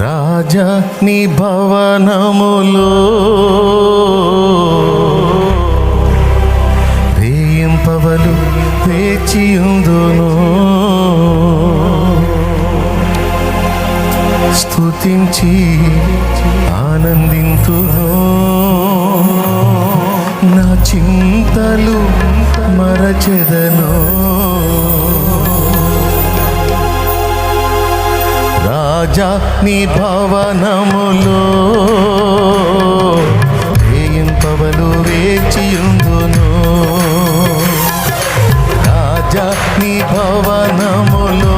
రాజా నీ భవనములో. పవలు వేచియుందును. స్తుతించి ఆనందింతును. నా చింతలు మరచెదను. రాజా నీ భవనములో. వేయింపవలు వేచియుందును. రాజా నీ భవనములో.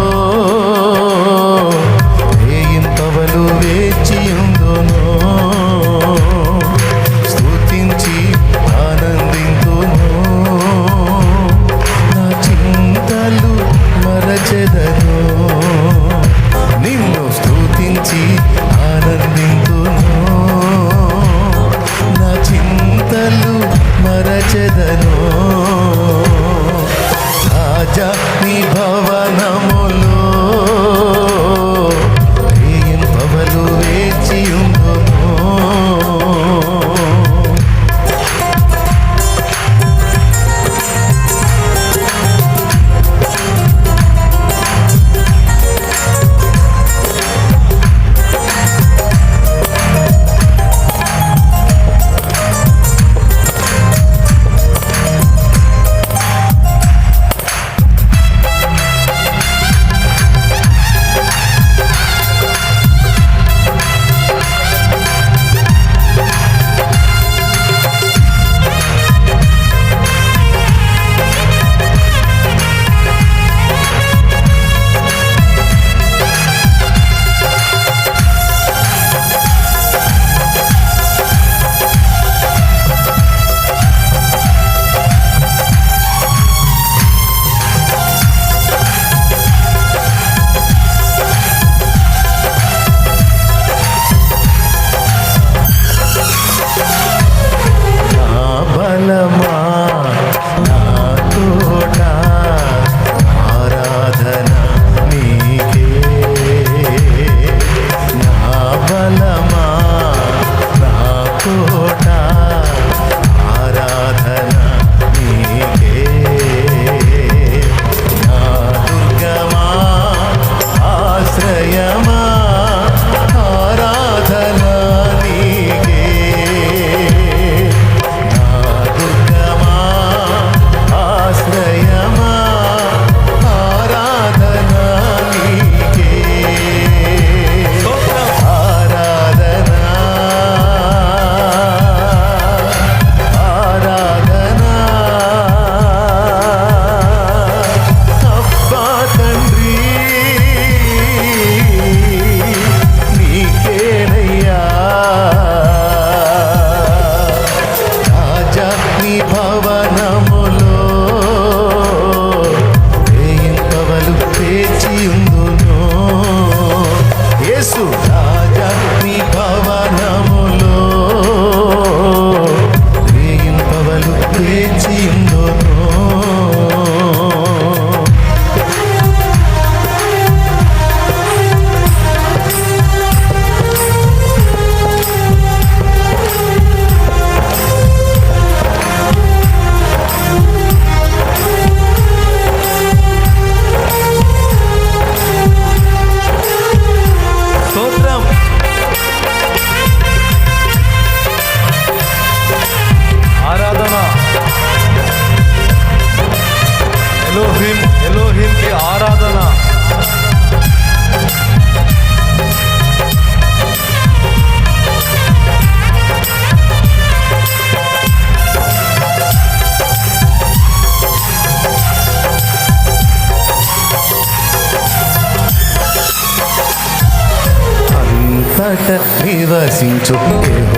పాట నివసించు.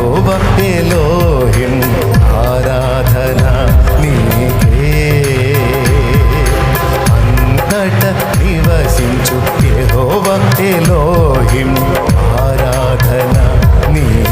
ఆరాధనా ఎలోహిం ఆరాధన నీకే. అంతట నివసించు. ఆరాధన నీ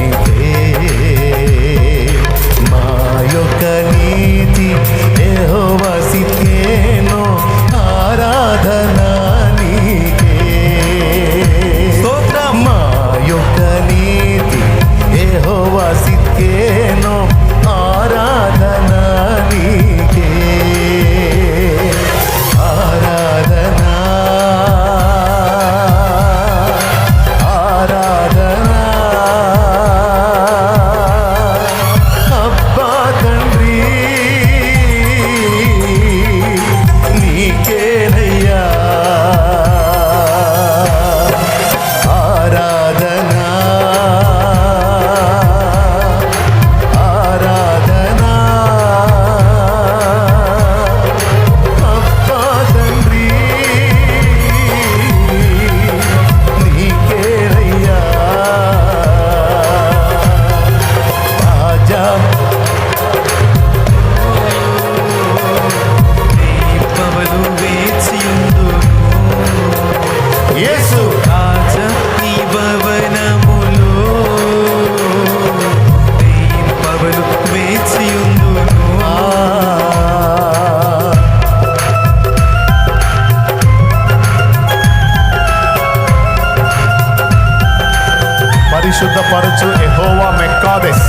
యేసు. రాజ భవనములో పవను వేచియుందును పరిశుద్ధపరచు ఎహోవా మెక్కాదెస్.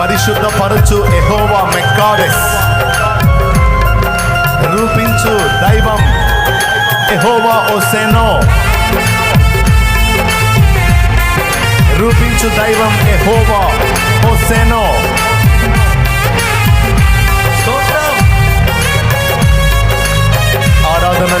పరిశుద్ధపరచు ఎహోవా మెక్కాడెస్ రూపించు దైవం ఎహోవా ఓసెనో రూపించు దైవం ఎహోవా ఓసెనో స్తోత్రం ఆరాధన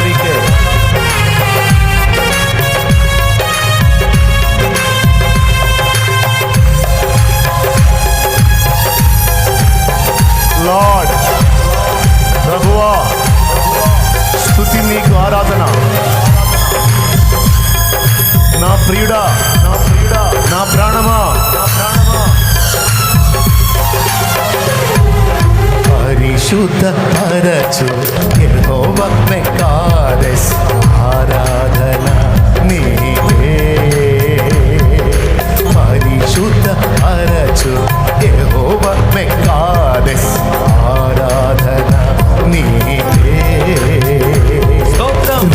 పరిశుద్ధ పరచు యెహోవ మెక్కాదెస్ ఆరాధన నీవే పరిశుద్ధ పరచు యెహోవ మెక్కాదెస్ ఆరాధన నీవే స్తోత్రం